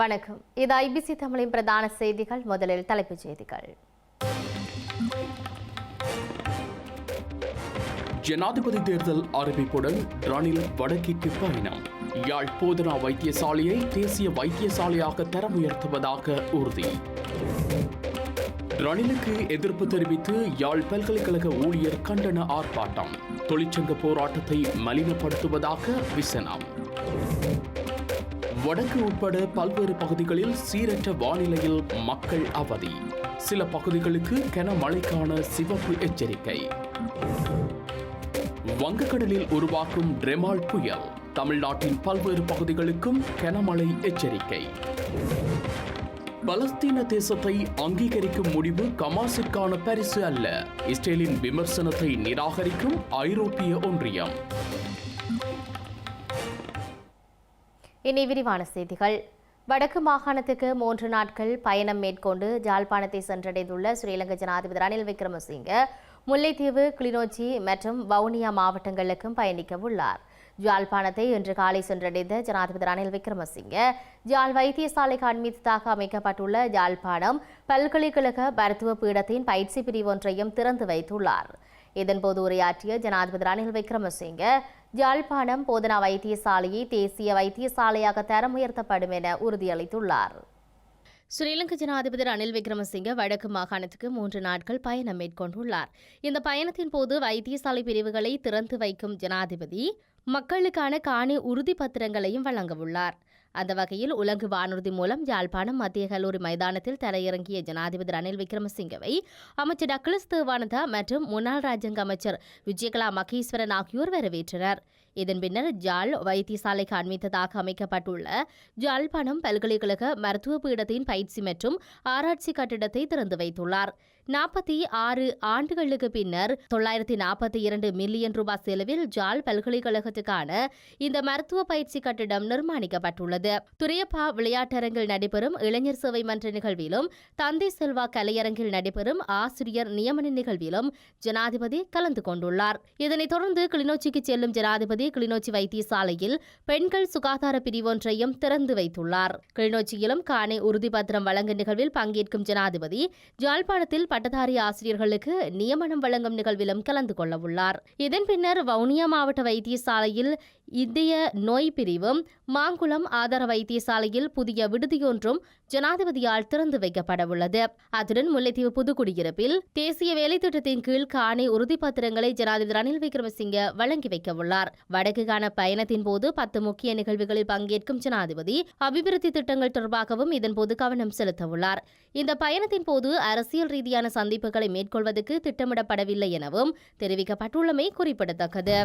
வணக்கம். இது ஐபிசி தமிழின் பிரதான செய்திகள். முதலில் தலைப்புச் செய்திகள். ஜனாதிபதி தேர்தல் அறிவிப்புடன் ரணில் வடக்கிற்கு பயணம் யாழ் போதனா வைத்தியசாலையை தேசிய வைத்தியசாலையாக தரம் உயர்த்துவதாக உறுதி. ரணிலுக்கு எதிர்ப்பு தெரிவித்து யாழ் பல்கலைக்கழக ஊழியர் கண்டன ஆர்ப்பாட்டம். தொழிற்சங்க போராட்டத்தை மலினப்படுத்துவதாக விசனம். வடக்கு உட்பட பல்வேறு பகுதிகளில் சீரற்ற வானிலையில் மக்கள் அவதி. சில பகுதிகளுக்கு கனமழைக்கான சிவப்பு எச்சரிக்கை. வங்கக்கடலில் உருவாக்கும் ரெமால் புயல். தமிழ்நாட்டின் பல்வேறு பகுதிகளுக்கும் கனமழை எச்சரிக்கை. பலஸ்தீன தேசத்தை அங்கீகரிக்கும் முடிவு கமாசிற்கான பரிசு அல்ல. இஸ்ரேலின் விமர்சனத்தை நிராகரிக்கும் ஐரோப்பிய ஒன்றியம். இனி விரிவான செய்திகள். வடக்கு மாகாணத்துக்கு மூன்று நாட்கள் பயணம் மேற்கொண்டு ஜாழ்ப்பாணத்தை சென்றடைந்துள்ள ஸ்ரீலங்கா ஜனாதிபதி ரணில் விக்ரமசிங்க முல்லைத்தீவு கிளிநொச்சி மற்றும் வவுனியா மாவட்டங்களுக்கும் பயணிக்க உள்ளார். ஜாழ்ப்பாணத்தை இன்று காலை சென்றடைந்த ஜனாதிபதி ரணில் விக்ரமசிங்க ஜாழ் வைத்தியசாலைக்கு அண்மித்ததாக அமைக்கப்பட்டுள்ள ஜாழ்ப்பாணம் பல்கலைக்கழக மருத்துவ பீடத்தின் பயிற்சி பிரிவு ஒன்றையும் திறந்து வைத்துள்ளார். இதன்போது உரையாற்றிய ஜனாதிபதி ரணில் விக்ரமசிங்க யாழ்ப்பாணம் போதனா வைத்தியசாலையை தேசிய வைத்தியசாலையாக தரம் உயர்த்தப்படும் என உறுதியளித்துள்ளார். ஸ்ரீலங்கா ஜனாதிபதி ரணில் விக்ரமசிங்க வடக்கு மாகாணத்துக்கு மூன்று நாட்கள் பயணம் மேற்கொண்டுள்ளார். இந்த பயணத்தின் போது வைத்தியசாலை பிரிவுகளை திறந்து வைக்கும் ஜனாதிபதி மக்களுக்கான காணி உறுதி பத்திரங்களையும் வழங்கவுள்ளார் அந்த வகையில் உலங்கு வானூர்தி மூலம் யாழ்ப்பாணம் மத்திய கல்லூரி மைதானத்தில் தரையிறங்கிய ஜனாதிபதி ரணில் விக்ரமசிங்கவை அமைச்சர் டக்ளஸ் தேவானந்தா மற்றும் முன்னாள் ராஜ்யங்க அமைச்சர் விஜயகலா மகேஸ்வரன் ஆகியோர் வரவேற்றனர். இதன் பின்னர் ஜாழ் வைத்தியசாலைக்கு அண்மித்ததாக அமைக்கப்பட்டுள்ள ஜாழ்ப்பாணம் பல்கலைக்கழக மருத்துவ பீடத்தின் பயிற்சி மற்றும் ஆராய்ச்சி கட்டிடத்தை திறந்து வைத்துள்ளார். நாற்பத்தி ஆறு ஆண்டுகளுக்கு பின்னர் தொள்ளாயிரத்தி நாற்பத்தி இரண்டு மில்லியன் ரூபாய் செலவில் ஜால் பல்கலைக்கழகத்துக்கான இந்த மருத்துவ பயிற்சி கட்டிடம் நிர்மாணிக்கப்பட்டுள்ளது. துரியப்பா விளையாட்டரங்கில் நடைபெறும் இளைஞர் சேவை மன்ற நிகழ்விலும் தந்தை செல்வா கலையரங்கில் நடைபெறும் ஆசிரியர் நியமன நிகழ்விலும் ஜனாதிபதி கலந்து கொண்டுள்ளார். இதனைத் தொடர்ந்து கிளிநொச்சிக்கு செல்லும் ஜனாதிபதி கிளிநொச்சி வைத்தியசாலையில் பெண்கள் சுகாதார பிரிவொன்றையும் திறந்து வைத்துள்ளார். கிளிநொச்சியிலும் காணி உறுதிபத்திரம் வழங்கும் நிகழ்வில் பங்கேற்கும் ஜனாதிபதி ஜாழ்ப்பாணத்தில் பட்டதாரி ஆசிரியர்களுக்கு நியமனம் வழங்கும் நிகழ்விலும் கலந்து கொள்ள உள்ளார் இதன் பின்னர் வவுனியா மாவட்ட வைத்தியசாலையில் இந்திய நோய் பிரிவும் மாங்குளம் ஆதார வைத்தியசாலையில் புதிய விடுதியொன்றும் ஜனாதிபதியால் திறந்து வைக்கப்படவுள்ளது. அத்துடன் முல்லைத்தீவு புதுக்குடியிருப்பில் தேசிய வேலைத்திட்டத்தின் கீழ் காணி உறுதிப்பத்திரங்களை ஜனாதிபதி ரணில் விக்ரமசிங்க வழங்கி வைக்கவுள்ளார். வடக்குக்கான பயணத்தின் போது பத்து முக்கிய நிகழ்வுகளில் பங்கேற்கும் ஜனாதிபதி அபிவிருத்தி திட்டங்கள் தொடர்பாகவும் இதன்போது கவனம் செலுத்த உள்ளார் இந்த பயணத்தின் போது அரசியல் ரீதியான சந்திப்புகளை மேற்கொள்வதற்கு திட்டமிடப்படவில்லை எனவும் தெரிவிக்கப்பட்டுள்ளமை குறிப்பிடத்தக்கது.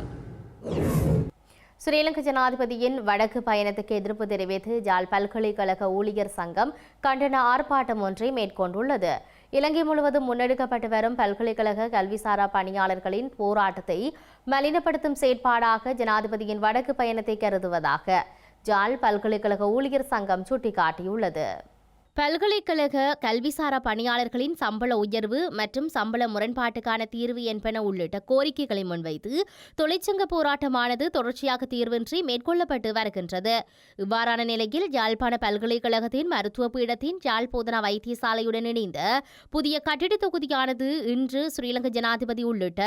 ஸ்ரீலங்கா ஜனாதிபதியின் வடக்கு பயணத்துக்கு எதிர்ப்பு தெரிவித்து ஜாழ் பல்கலைக்கழக ஊழியர் சங்கம் கண்டன ஆர்ப்பாட்டம் ஒன்றை மேற்கொண்டுள்ளது. இலங்கை முழுவதும் முன்னெடுக்கப்பட்டு வரும் பல்கலைக்கழக கல்விசாரா பணியாளர்களின் போராட்டத்தை மலினப்படுத்தும் செயற்பாடாக ஜனாதிபதியின் வடக்கு பயணத்தை கருதுவதாக ஜாழ் பல்கலைக்கழக ஊழியர் சங்கம் சுட்டிக்காட்டியுள்ளது. பல்கலைக்கழக கல்விசாரா பணியாளர்களின் சம்பள உயர்வு மற்றும் சம்பள முரண்பாட்டுக்கான தீர்வு என்பன உள்ளிட்ட கோரிக்கைகளை முன்வைத்து தொழிற்சங்க போராட்டமானது தொடர்ச்சியாக தீர்வின்றி மேற்கொள்ளப்பட்டு வருகின்றது. இவ்வாறான நிலையில் யாழ்ப்பாண பல்கலைக்கழகத்தின் மருத்துவ பீடத்தின் யாழ் போதனா வைத்தியசாலையுடன் இணைந்த புதிய கட்டிட தொகுதியானது இன்று ஸ்ரீலங்கா ஜனாதிபதி உள்ளிட்ட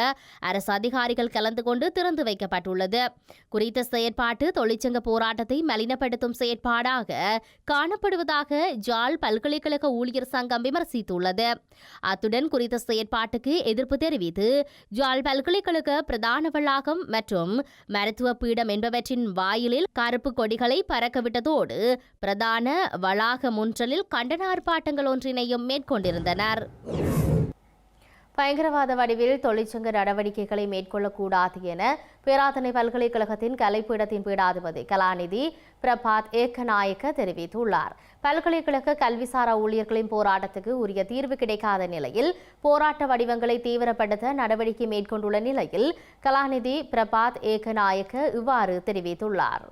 அரசு அதிகாரிகள் கலந்து கொண்டு திறந்து வைக்கப்பட்டுள்ளது. குறித்த செயற்பாட்டு தொழிற்சங்க போராட்டத்தை மலினப்படுத்தும் செயற்பாடாக காணப்படுவதாக ஜாழ் பல்கலைக்கழக ஊழியர் சங்கம் விமர்சித்துள்ளது. அத்துடன் குறித்த செயற்பாட்டுக்கு எதிர்ப்பு தெரிவித்து ஜாழ் பல்கலைக்கழக பிரதான வளாகம் மற்றும் மருத்துவ பீடம் என்பவற்றின் வாயிலில் கருப்பு கொடிகளை பறக்கவிட்டதோடு பிரதான வளாக முன்றலில் கண்டன ஆர்ப்பாட்டங்கள் ஒன்றினையும் மேற்கொண்டிருந்தனர். பயங்கரவாத வடிவில் தொழிற்சங்க நடவடிக்கைகளை மேற்கொள்ளக்கூடாது என பேராதனை பல்கலைக்கழகத்தின் கலைப்பீடத்தின் பீடாதிபதி கலாநிதி பிரபாத் ஏக்கநாயக்க தெரிவித்துள்ளார். பல்கலைக்கழக கல்விசாரா ஊழியர்களின் போராட்டத்துக்கு உரிய தீர்வு கிடைக்காத நிலையில் போராட்ட வடிவங்களை தீவிரப்படுத்த நடவடிக்கை மேற்கொண்டுள்ள நிலையில் கலாநிதி பிரபாத் ஏக்கநாயக்க இவ்வாறு தெரிவித்துள்ளார்.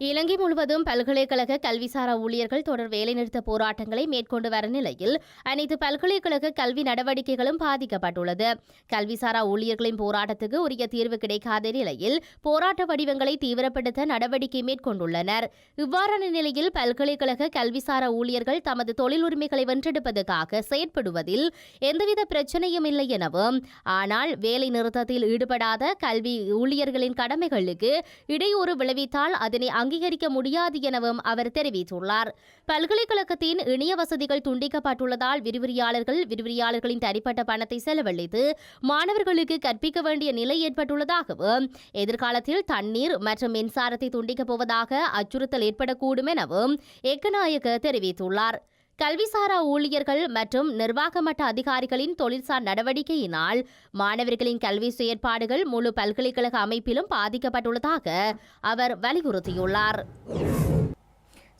இலங்கை முழுவதும் பல்கலைக்கழக கல்விசாரா ஊழியர்கள் தொடர் வேலைநிறுத்த போராட்டங்களை மேற்கொண்டு வர நிலையில் அனைத்து பல்கலைக்கழக கல்வி நடவடிக்கைகளும் பாதிக்கப்பட்டுள்ளது. கல்விசாரா ஊழியர்களின் போராட்டத்துக்கு உரிய தீர்வு கிடைக்காத நிலையில் போராட்ட வடிவங்களை தீவிரப்படுத்த நடவடிக்கை மேற்கொண்டுள்ளனர். இவ்வாறான நிலையில் பல்கலைக்கழக கல்விசாரா ஊழியர்கள் தமது தொழில் உரிமைகளை வென்றெடுப்பதற்காக செயற்படுவதில் எந்தவித பிரச்சனையும் இல்லை எனவும் ஆனால் வேலை நிறுத்தத்தில் ஈடுபடாத கல்வி ஊழியர்களின் கடமைகளுக்கு இடையூறு விளைவித்தால் அதனை அங்கீகரிக்க முடியாது எனவும் அவர் தெரிவித்துள்ளார். பல்கலைக்கழகத்தின் இணைய வசதிகள் துண்டிக்கப்பட்டுள்ளதால் விரிவுரையாளர்கள் விரிவுரையாளர்களின் தனிப்பட்ட பணத்தை செலவழித்து மாணவர்களுக்கு கற்பிக்க வேண்டிய நிலை ஏற்பட்டுள்ளதாகவும் எதிர்காலத்தில் தண்ணீர் மற்றும் மின்சாரத்தை துண்டிக்கப் போவதாக அச்சுறுத்தல் ஏற்படக்கூடும் எனவும் ஏக்கநாயக்க தெரிவித்துள்ளார். கல்விசாரா ஊழியர்கள் மற்றும் நிர்வாக மட்ட அதிகாரிகளின் தொழில்சார் நடவடிக்கையினால் மாணவர்களின் கல்வி செயற்பாடுகள் முழு பல்கலைக்கழக அமைப்பிலும் பாதிக்கப்பட்டுள்ளதாக அவர் வலியுறுத்தியுள்ளார்.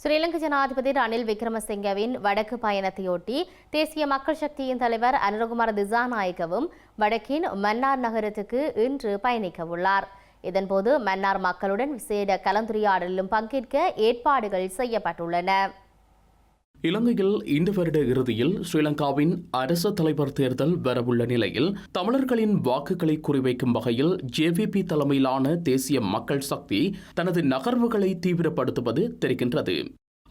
ஸ்ரீலங்கா ஜனாதிபதி ரணில் விக்ரமசிங்கவின் வடக்கு பயணத்தையொட்டி தேசிய மக்கள் சக்தியின் தலைவர் அனுரகுமார் திசாநாயக்கவும் வடக்கின் மன்னார் நகரத்துக்கு இன்று பயணிக்க உள்ளார். இதன்போது மன்னார் மக்களுடன் விசேட கலந்துரையாடலிலும் பங்கேற்க ஏற்பாடுகள் செய்யப்பட்டுள்ளன. இலங்கையில் இந்த வருட இறுதியில் ஸ்ரீலங்காவின் அரச தலைவர் தேர்தல் வரவுள்ள நிலையில் தமிழர்களின் வாக்குகளை குறிவைக்கும் வகையில் ஜேவிபி தலைமையிலான தேசிய மக்கள் சக்தி தனது நகர்வுகளை தீவிரப்படுத்துவது தெரிகின்றது.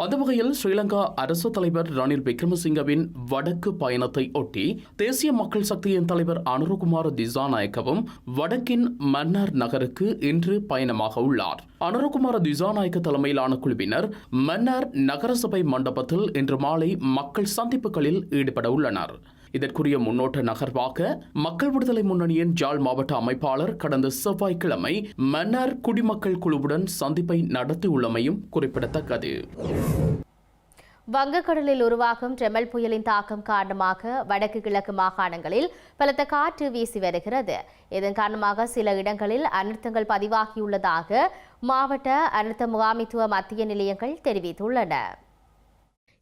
அந்த வகையில் ஸ்ரீலங்கா அரசு தலைவர் ரணில் விக்ரமசிங்கவின் வடக்கு பயணத்தை ஒட்டி தேசிய மக்கள் சக்தியின் தலைவர் அனுருகுமார் திசாநாயக்கவும் வடக்கின் மன்னார் நகருக்கு இன்று பயணமாக உள்ளார். அனுரகுமார திசாநாயக்க தலைமையிலான குழுவினர் மன்னார் நகரசபை மண்டபத்தில் இன்று மாலை மக்கள் சந்திப்புகளில் ஈடுபட உள்ளனர். இதற்குரிய முன்னோட்ட நகர்வாக மக்கள் விடுதலை முன்னணியின் ஜாழ் மாவட்ட அமைப்பாளர் கடந்த செவ்வாய்க்கிழமை மன்னார் குடிமக்கள் குழுவுடன் சந்திப்பை நடத்தியுள்ளமையும் குறிப்பிடத்தக்கது. வங்கக்கடலில் உருவாகும் ட்ரெமல் புயலின் தாக்கம் காரணமாக வடக்கு கிழக்கு மாகாணங்களில் பலத்த காற்று வீசி வருகிறது. இதன் காரணமாக சில இடங்களில் அனர்த்தங்கள் பதிவாகியுள்ளதாக மாவட்ட அனர்த்த முகாமித்துவ மத்திய நிலையங்கள் தெரிவித்துள்ளன.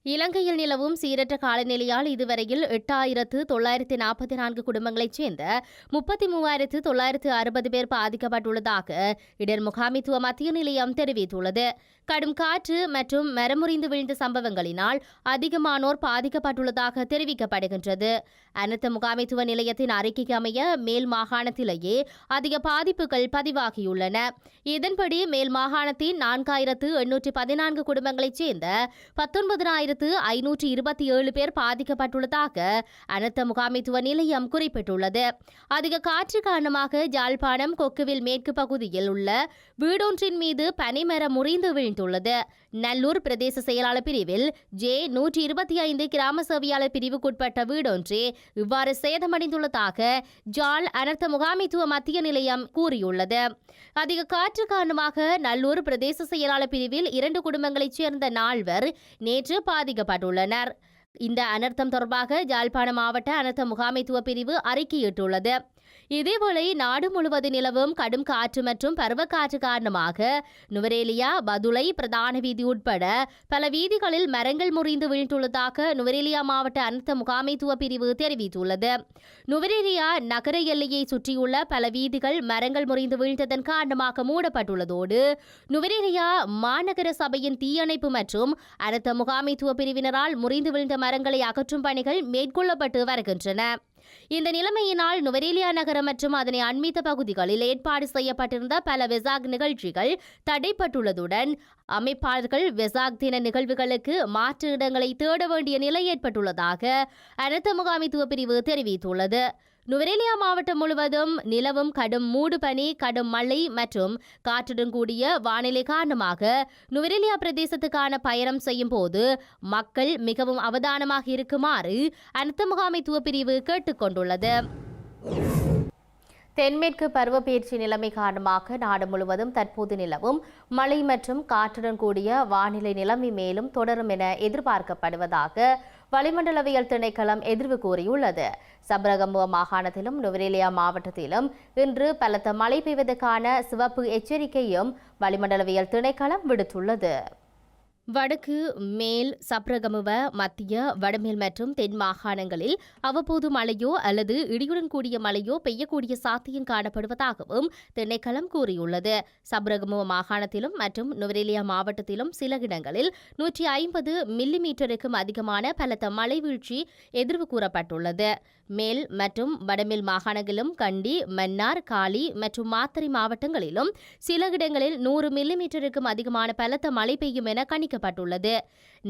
இலங்கையில் நிலவும் சீரற்ற காலநிலையால் இதுவரையில் எட்டாயிரத்து தொள்ளாயிரத்து நாற்பத்தி நான்கு குடும்பங்களைச் சேர்ந்த முப்பத்தி மூவாயிரத்து தொள்ளாயிரத்து அறுபது பேர் பாதிக்கப்பட்டுள்ளதாக இடர் முகாமித்துவ மத்திய நிலையம் தெரிவித்துள்ளது. கடும் காற்று மற்றும் மரமுறிந்து விழுந்த சம்பவங்களினால் அதிகமானோர் பாதிக்கப்பட்டுள்ளதாக தெரிவிக்கப்படுகின்றது. அனைத்து முகாமித்துவ நிலையத்தின் அறிக்கைக்கு அமைய மேல் மாகாணத்திலேயே அதிக பாதிப்புகள் பதிவாகியுள்ளன. இதன்படி மேல் மாகாணத்தின் நான்காயிரத்து எண்ணூற்றி பதினான்கு குடும்பங்களைச் சேர்ந்த பத்தொன்பதினாயிரத்து ஐநூற்று இருபத்தி ஏழு பேர் பாதிக்கப்பட்டுள்ளதாக அனர்த்த முகாமைத்துவ நிலையம் குறிப்பிட்டுள்ளது. அதிக காற்று காரணமாக ஜாழ்ப்பாணம் கொக்குவில் மேற்கு பகுதியில் உள்ள வீடொன்றின் மீது பனைமரம் முறிந்து வீழ்ந்துள்ளது. நல்லூர் பிரதேச செயலாளர் பிரிவில் ஜே நூற்றி இருபத்தி ஐந்து கிராம சேவையாளர் பிரிவுக்குட்பட்ட வீடொன்றே இவ்வாறு சேதமடைந்துள்ளதாக ஜால் அனர்த்த முகாமைத்துவ மத்திய நிலையம் கூறியுள்ளது. அதிக காற்று காரணமாக நல்லூர் பிரதேச செயலாளர் பிரிவில் இரண்டு குடும்பங்களைச் சேர்ந்த நால்வர் நேற்று பாதிக்கப்பட்டுள்ளனர். இந்த அனர்த்தம் தொடர்பாக ஜாழ்ப்பாண மாவட்ட அனர்த்த முகாமைத்துவ பிரிவு அறிக்கையிட்டுள்ளது. இதேவேளை நாடு முழுவதும் நிலவும் கடும் காற்று மற்றும் பருவக்காற்று காரணமாக நுவரேலியா பதுளை பிரதான வீதி உட்பட பல வீதிகளில் மரங்கள் முறிந்து வீழ்ந்துள்ளதாக நுவரேலியா மாவட்ட அனர்த்த முகாமைத்துவ பிரிவு தெரிவித்துள்ளது. நுவரேலியா நகர எல்லையை சுற்றியுள்ள பல வீதிகள் மரங்கள் முறிந்து வீழ்ந்ததன் காரணமாக மூடப்பட்டுள்ளதோடு நுவரேலியா மாநகர சபையின் தீயணைப்பு மற்றும் அனர்த்த முகாமைத்துவ பிரிவினரால் முறிந்து வீழ்ந்த மரங்களை அகற்றும் பணிகள் மேற்கொள்ளப்பட்டு வருகின்றன. இந்த நிலைமையினால் நுவரேலியா நகரம் மற்றும் அதனை அண்மித்த பகுதிகளில் ஏற்பாடு செய்யப்பட்டிருந்த பல வெசாக் நிகழ்ச்சிகள் தடைப்பட்டுள்ளதுடன் அமைப்பாளர்கள் வெசாக் தின நிகழ்வுகளுக்கு மாற்று இடங்களை தேட வேண்டிய நிலை ஏற்பட்டுள்ளதாக அனர்த்த முகாமைத்துவ பிரிவு தெரிவித்துள்ளது. நுவரேலியா மாவட்டம் முழுவதும் நிலவும் கடும் மூடு பனி கடும் மழை மற்றும் காற்றுடன் கூடிய வானிலை காரணமாக நுவரேலியா பிரதேசத்துக்கான பயணம் செய்யும் போது மக்கள் மிகவும் அவதானமாக இருக்குமாறு அனைத்து முகாமைத்துவ பிரிவு கேட்டுக்கொண்டுள்ளது தென்மேற்கு பருவப்பெயர்ச்சி நிலைமை காரணமாக நாடு முழுவதும் தற்போது நிலவும் மழை மற்றும் காற்றுடன் கூடிய வானிலை நிலைமை மேலும் தொடரும் என எதிர்பார்க்கப்படுவதாக வளிமண்டலவியல் திணைக்களம் எதிர்வு கூறியுள்ளது. சபரகமுவ மாகாணத்திலும் நுவரேலியா மாவட்டத்திலும் இன்று பலத்த மழை பெய்வதற்கான சிவப்பு எச்சரிக்கையும் வளிமண்டலவியல் திணைக்களம் விடுத்துள்ளது. வடக்கு மேல் சப்ரகமுவ மத்திய வடமேல் மற்றும் தென் மாகாணங்களில் அவ்வப்போது மழையோ அல்லது இடியுடன் கூடிய மழையோ பெய்யக்கூடிய சாத்தியம் காணப்படுவதாகவும் திணைக்களம் கூறியுள்ளது. சப்ரகமுவ மாகாணத்திலும் மற்றும் நுவரெலியா மாவட்டத்திலும் சில இடங்களில் நூற்றி ஐம்பது மில்லிமீட்டருக்கும் அதிகமான பலத்த மழை வீழ்ச்சி எதிர்வு கூறப்பட்டுள்ளது. மேல் மற்றும் வடமேல் மாகாணங்களிலும் கண்டி மன்னார் காலி மற்றும் மாத்தறை மாவட்டங்களிலும் சில இடங்களில் நூறு மில்லிமீட்டருக்கும் அதிகமான பலத்த மழை பெய்யும் என கணிக்கப்பட்டுள்ளது.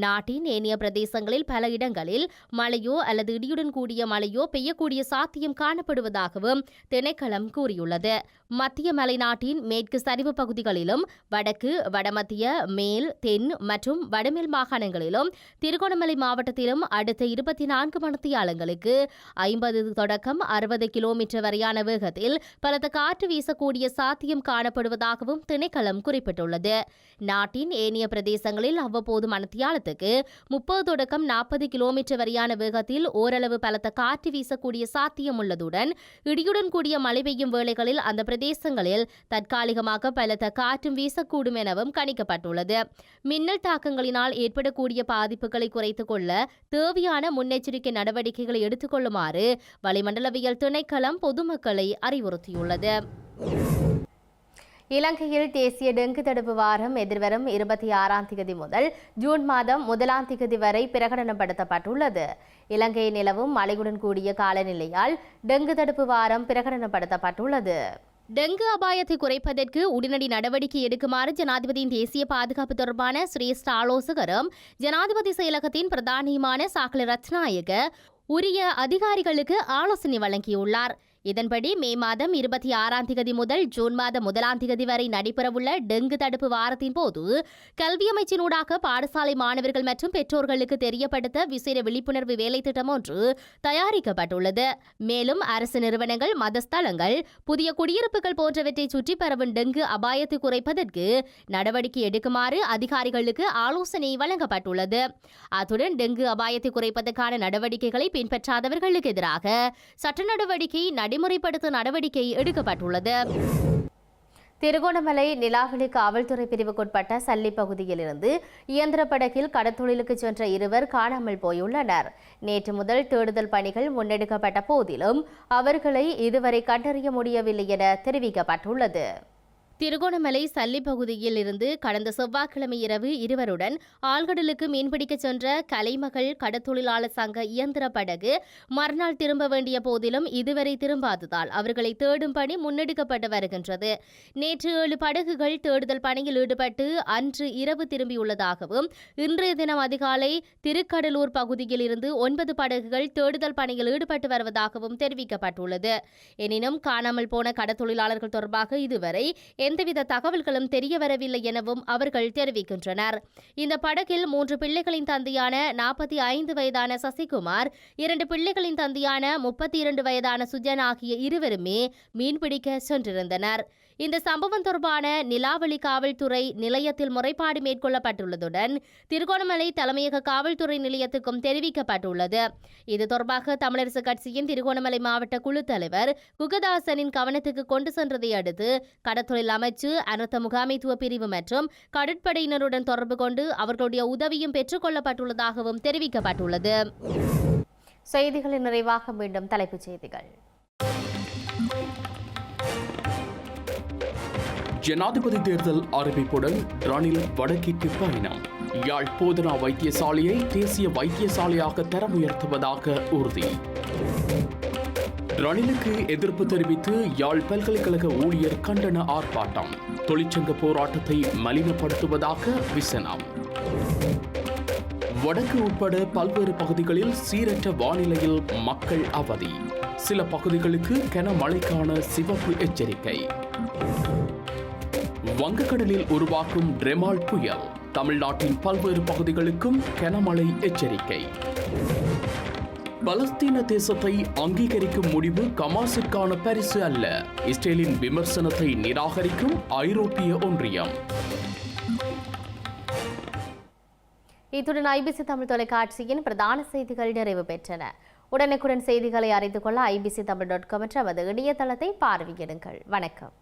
நாட்டின் ஏனைய பிரதேசங்களில் பல இடங்களில் மழையோ அல்லது இடியுடன் கூடிய மழையோ பெய்யக்கூடிய சாத்தியம் காணப்படுவதாகவும் திணைக்களம் கூறியுள்ளது. மத்திய மலைநாட்டின் மேற்கு சரிவு பகுதிகளிலும் வடக்கு வடமத்திய மேல் தென் மற்றும் வடமேல் மாகாணங்களிலும் திருகோணமலை மாவட்டத்திலும் அடுத்த இருபத்தி நான்கு மணித்தியாலங்களுக்கு ஐம்பது தொடக்கம் அறுபது கிலோமீட்டர் வரையான வேகத்தில் பலத்த காற்று வீசக்கூடிய சாத்தியம் காணப்படுவதாகவும் திணைக்களம் குறிப்பிட்டுள்ளது. நாட்டின் ஏனைய பிரதேசங்களில் அவ்வப்போது மணத்தியாலத்துக்கு முப்பது தொடக்கம் நாற்பது கிலோமீட்டர் வரையான வேகத்தில் ஓரளவு பலத்த காற்று வீசக்கூடிய சாத்தியம் உள்ளதுடன் இடியுடன் கூடிய மழை பெய்யும் வேளைகளில் அந்த பிரதேசங்களில் தற்காலிகமாக பலத்த காற்றும் வீசக்கூடும் எனவும் கணிக்கப்பட்டுள்ளது. மின்னல் தாக்கங்களினால் ஏற்படக்கூடிய பாதிப்புகளை குறைத்துக் கொள்ள தேவையான முன்னெச்சரிக்கை நடவடிக்கைகளை எடுத்துக்கொள்ளுமாறு வளிமண்டலவியல் திணைக்களம் பொதுமக்களை அறிவுறுத்தியுள்ளது. இலங்கையில் தேசிய டெங்கு தடுப்பு வாரம் எதிர்வரும் இருபத்தி ஆறாம் தேதி முதல் ஜூன் மாதம் முதலாம் தேதி வரை பிரகடனப்படுத்தப்பட்டுள்ளது. இலங்கையில் நிலவும் மழையுடன் கூடிய காலநிலையால் டெங்கு தடுப்பு வாரம் பிரகடனப்படுத்தப்பட்டுள்ளது. டெங்கு அபாயத்தை குறைப்பதற்கு உடனடி நடவடிக்கை எடுக்குமாறு ஜனாதிபதியின் தேசிய பாதுகாப்பு தொடர்பான சிரேஷ்ட ஆலோசகரும் ஜனாதிபதி செயலகத்தின் பிரதானியுமான சாக்கல ரத்நாயக உரிய அதிகாரிகளுக்கு ஆலோசனை வழங்கியுள்ளார். இதன்படி மே மாதம் இருபத்தி ஆறாம் திகதி முதல் ஜூன் மாதம் முதலாம் தேதி வரை நடைபெறவுள்ள டெங்கு தடுப்பு வாரத்தின் போது கல்வி அமைச்சினூடாக பாடசாலை மாணவர்கள் மற்றும் பெற்றோர்களுக்கு தெரியப்படுத்த விசேட விழிப்புணர்வு வேலை திட்டம் ஒன்று தயாரிக்கப்பட்டுள்ளது. மேலும் அரசு நிறுவனங்கள் மதஸ்தலங்கள் புதிய குடியிருப்புகள் போன்றவற்றை சுற்றி பரவும் டெங்கு அபாயத்தை குறைப்பதற்கு நடவடிக்கை எடுக்குமாறு அதிகாரிகளுக்கு ஆலோசனை வழங்கப்பட்டுள்ளது. அத்துடன் டெங்கு அபாயத்தை குறைப்பதற்கான நடவடிக்கைகளை பின்பற்றாதவர்களுக்கு எதிராக சட்ட நடவடிக்கை நடைமுறைப்படுத்த நடவடிக்கை எடுக்கப்பட்டுள்ளது. திருகோணமலை நிலாவளி காவல்துறை பிரிவுக்குட்பட்ட சல்லி பகுதியிலிருந்து இயந்திர படகில் கடத்தொழிலுக்கு சென்ற இருவர் காணாமல் போயுள்ளனர். நேற்று முதல் தேடுதல் பணிகள் முன்னெடுக்கப்பட்ட போதிலும் அவர்களை இதுவரை கண்டறிய முடியவில்லை என தெரிவிக்கப்பட்டுள்ளது. திருகோணமலை சல்லி பகுதியில் இருந்து கடந்த செவ்வாய்க்கிழமை இரவு இருவருடன் ஆழ்கடலுக்கு மீன்பிடிக்கச் சென்ற கலைமகள் கடத்தொழிலாளர் சங்க இயந்திர படகு மறுநாள் திரும்ப வேண்டிய போதிலும் இதுவரை திரும்பாததால் அவர்களை தேடும் பணி முன்னெடுக்கப்பட்டு வருகின்றது. நேற்று ஏழு படகுகள் தேடுதல் பணியில் ஈடுபட்டு அன்று இரவு திரும்பியுள்ளதாகவும் இன்றைய தினம் அதிகாலை திருக்கடலூர் பகுதியில் இருந்து ஒன்பது படகுகள் தேடுதல் பணியில் ஈடுபட்டு வருவதாகவும் தெரிவிக்கப்பட்டுள்ளது. எனினும் காணாமல் போன கடத்தொழிலாளர்கள் தொடர்பாக இதுவரை எந்தவித தகவல்களும் தெரியவரவில்லை எனவும் அவர்கள் தெரிவிக்கின்றனர். இந்த படகில் மூன்று பிள்ளைகளின் தந்தையான நாற்பத்தி ஐந்து வயதான சசிகுமார் இரண்டு பிள்ளைகளின் தந்தையான முப்பத்தி இரண்டு வயதான சுஜன் ஆகிய இருவருமே மீன்பிடிக்க சென்றிருந்தனர். இந்த சம்பவம் தொடர்பான நிலாவளி காவல்துறை நிலையத்தில் முறைப்பாடு மேற்கொள்ளப்பட்டுள்ளதுடன் திருகோணமலை தலைமையக காவல்துறை நிலையத்துக்கும் தெரிவிக்கப்பட்டுள்ளது. இது தொடர்பாக தமிழரசு கட்சியின் திருகோணமலை மாவட்ட குழு தலைவர் குகதாசனின் கவனத்துக்கு கொண்டு சென்றதை அடுத்து கடத்தொழில் அமைச்சு அனர்த்த முகாமைத்துவ பிரிவு மற்றும் கடற்படையினருடன் தொடர்பு கொண்டு அவர்களுடைய உதவியும் பெற்றுக் கொள்ளப்பட்டுள்ளதாகவும் தெரிவிக்கப்பட்டுள்ளது. செய்திகளின் நிறைவாக மீண்டும் தலைப்புச் செய்திகள். ஜனாதிபதி தேர்தல் அறிவிப்புடன் ரணில் வடக்கிற்கு பயணம் யாழ் போதனா வைத்தியசாலையை தேசிய வைத்தியசாலையாக தரம் உயர்த்துவதாக உறுதி. ரணிலுக்கு எதிர்ப்பு தெரிவித்து யாழ் பல்கலைக்கழக ஊழியர் கண்டன ஆர்ப்பாட்டம். தொழிற்சங்க போராட்டத்தை மலினப்படுத்துவதாக விசனம். வடக்கு உட்பட பல்வேறு பகுதிகளில் சீரற்ற வானிலையில் மக்கள் அவதி. சில பகுதிகளுக்கு கனமழைக்கான சிவப்பு எச்சரிக்கை. வங்கக்கடலில் உருவாக்கும் ரெமால் புயல். தமிழ்நாட்டின் பல்வேறு பகுதிகளுக்கும் கனமழை எச்சரிக்கை. பலஸ்தீன தேசத்தை அங்கீகரிக்கும் முடிவு கமாசுக்கான பரிசு அல்ல. இஸ்ரேலின் விமர்சனத்தை நிராகரிக்கும் ஐரோப்பிய ஒன்றியம். இத்துடன் ஐபிசி தமிழ் தொலைக்காட்சியின் பிரதான செய்திகள் நிறைவு பெற்றன. உடனுக்குடன் செய்திகளை அறிந்து கொள்ள ஐபிசி தமிழ் டாட் காம் என்ற நமது இணையதளத்தை பார்வையிடுங்கள். வணக்கம்.